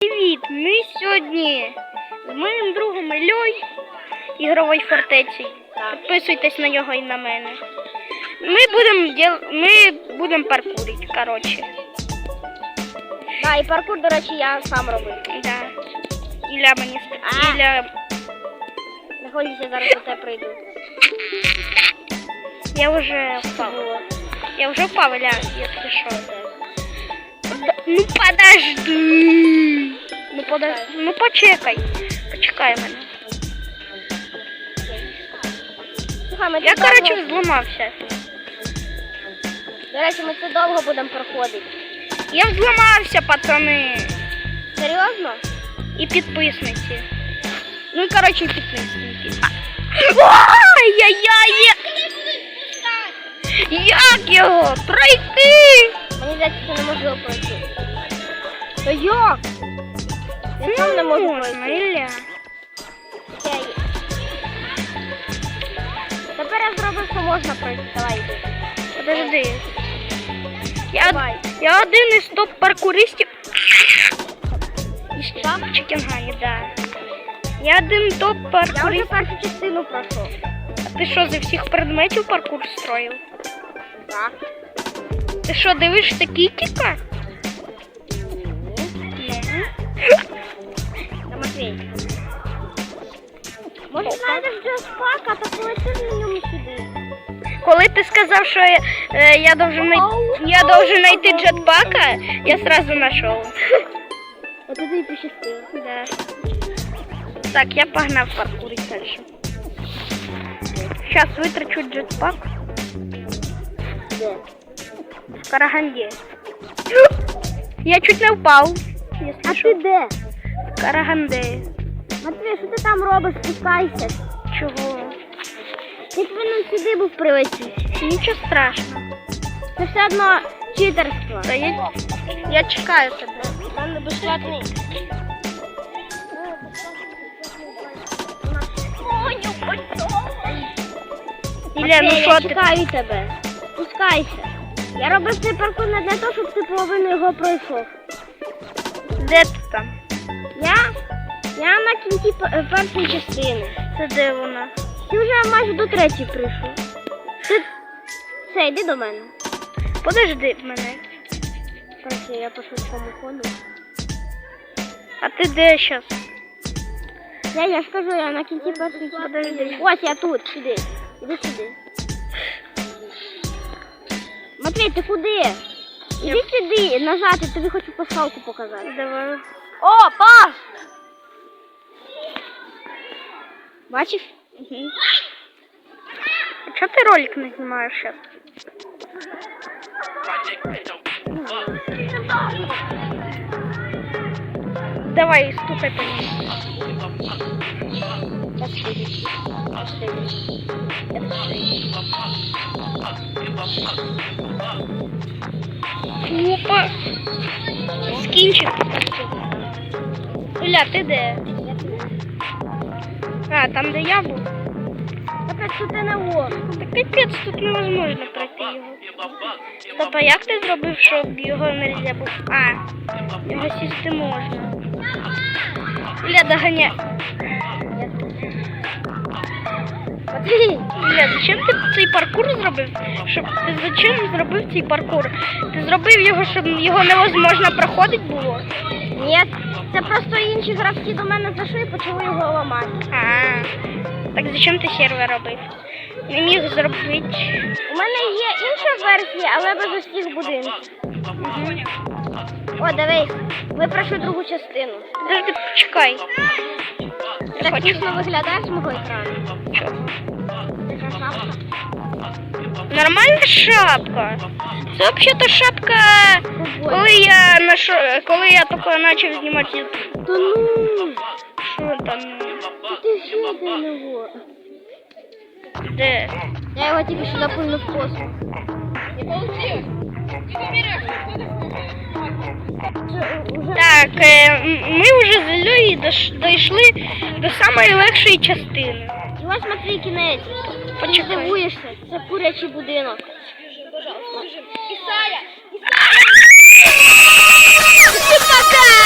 Привіт! Ми сьогодні з моїм другом Ільой ігрової фортеці. Підписуйтесь на нього і на мене. Ми будемо діл... ми будемо паркурити, коротше. Да, і паркур, до речі, я сам робив. Да. Ілля мені А. Ілля... Не зараз до тебе прийду. Я вже впав. Я вже впав, Ілля, якщо що. Ну подожди. Ну подожди. Ну почекай. Почекай мене. Слухай, Я, коротше, довго... зламався. До речі, ми це довго будемо проходити. Я взламався, пацани. Серйозно? І підписниці. Ну і коротше підписники. Ай-яй-яй! Як його пройти? Мені здається, це неможливо пройти. Та як? Я сам не можу Можна, пройти. Ілля. Я є. Тепер я зробив, що можна пройти. Давай йди. Подожди. Я, Давай. я один із топ-паркуристів. Із Чикенгані, да. Я один Я вже топ-паркурист. першу частину пройшов. А ти що, зі всіх предметів паркур строїв? Так. Ти що, дивишся кітіка? Та Матвій. Може знайдеш джетпака, та полетиш на ньому сюди. Коли ти сказав, що я, е, я должен най... я должен знайти джетпака, я сразу знайшов. От туди і пощастило. Да. Так, я погнав паркурить дальше. Сейчас витрачу джетпак Де? в Караганде. Я чуть не впав. А що. ти де? Караганде. Матвій, що ти там робиш? Спускайся. Чого? Ти повинен сюди був прилетіти. Нічого страшного. Це все одно читерство. Та я, я чекаю тебе. Там не безплатний. Ілля, ну що я ти? чекаю тебе. Спускайся. Я робив цей паркур не для того, щоб ти половину його пройшов. Де ти там? Я? Я на кінці е, першої частини. Це де вона? Ти вже майже до третьої прийшов. Ти... Все, йди до мене. Подожди мене. Короче, я по швидкому ходу. А ти де зараз? Я, я ж кажу, я на кінці першої Подожди. частини. Ось я тут, сюди. Іди сюди. Матвій, ти куди? Іди сюди, назад, я тобі хочу пасхалку показати. Давай. О, пас! Бачиш? Угу. А чого ти ролик не знімаєш зараз? Давай, стукай по нему. Опа! Скінчик. Ілля, ти де? А, там де я був? Капець, тут не о. Та капець, тут невозможно пройти його. Стоп, а як ти зробив, щоб його не можна було? А, його сісти можна. Ілля, доганяй. Матвій, зачем ти цей паркур зробив? Щоб ти зачем зробив цей паркур? Ти зробив його, щоб його невозможно проходити було? Ні, це просто інші гравці до мене зайшли і почали його ламати. А, так зачем ти сервер робив? Не міг зробити. У мене є інша версія, але без усіх будинків. О, дивись, ми пройшли другу частину. Подожди, почекай. Ти так смішно виглядаєш з мого екрану. Чого? Така шапка. Нормальна шапка. Це взагалі-то шапка, коли я нашо... коли я тільки почав знімати. Та ну, Що там? ти що для нього? Де? Я його тільки що запульну в космос. Так, е, м- ми вже з Іллею дійшли до самої легшої частини. І ось Матвій кінець. Ти Почекай. здивуєшся, це курячий будинок. Пока!